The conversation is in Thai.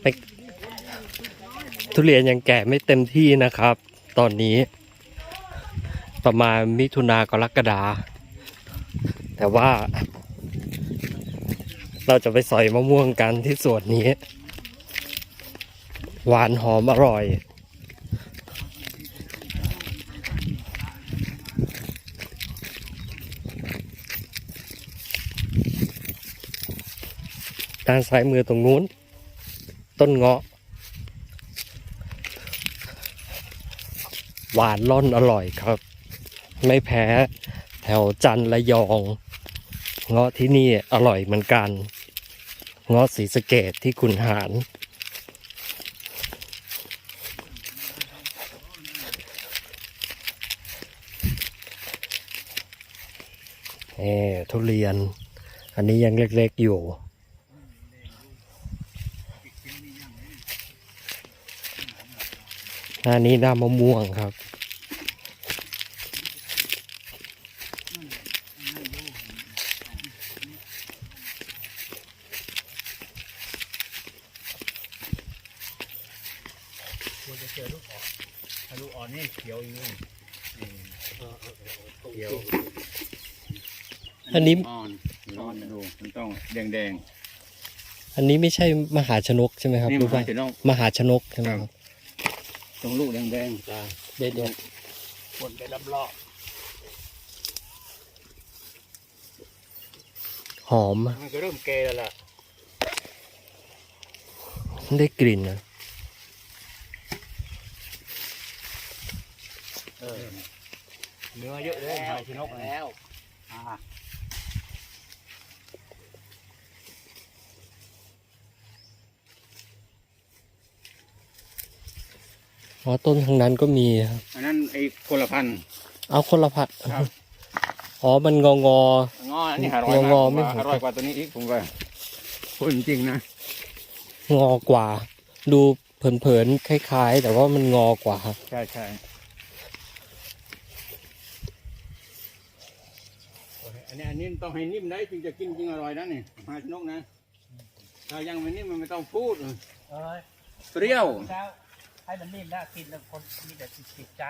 ไม่ทุเรียนยังแก่ไม่เต็มที่นะครับ ตอนนี้ ประมาณมิถุนากรกฎาแต่ว่า เราจะไปสอยมะม่วงกันที่สวนนี้ หวานหอมอร่อยด้านซ้ายมือตรงนู้น ต้นเงาะ หวานล่อนอร่อยครับ ไม่แพ้แถวจันระยอง เงาะที่นี่อร่อยเหมือนกัน เงาะสีสเกตที่คุณหาร เอทุเรียน อันนี้ยังเล็กๆอยู่ หน้านี้หน้ามะม่วงครับ ควรจะเจอลูกอ่อนถ้าลูกอ่อนนี่เขียวอยู่นี่เขียวอันนี้ อ่อนอ่อนดูมันต้องแดงแดงอันนี้ไม่ใช่มหาชนกใช่ไหมครับนี่รู้มันป่ะจะต้อง มหาชนกใช่ไหมครับ ตรงลูกแดงแดงเด็ดเด็ดคนไปรับรอบหอมอะมันก็เริ่มแก่แล้วล่ะได้กลิ่นนะเนื้อเยอะเลยหายชนกแล้วอ่า อ๋อต้นทางนั้นก็มีครับอันนั้นไอ้คนละพันธุ์เอาคนละพัดครับ อ๋อมันงองอ งออันนี้อร่อยงมากอผมไม่ว่าเหมือนอร่อยกว่าตัวนี้อีกผมว่าพูดจริงๆนะงอกว่า ดูเผินๆคล้ายๆ แต่ว่ามันงอกว่าครับใช่ใช่อันนี้อันนี้ต้องให้นิ่มได้จึงจะกินจริงอร่อยนะนี่หาชนกนะถ้ายังไม่นิ่มมันไม่ต้องพูดเอ้ยเปรี้ยว เช้า ให้มันนิ่มแล้กินแล้วคนมีแต่ติดใจ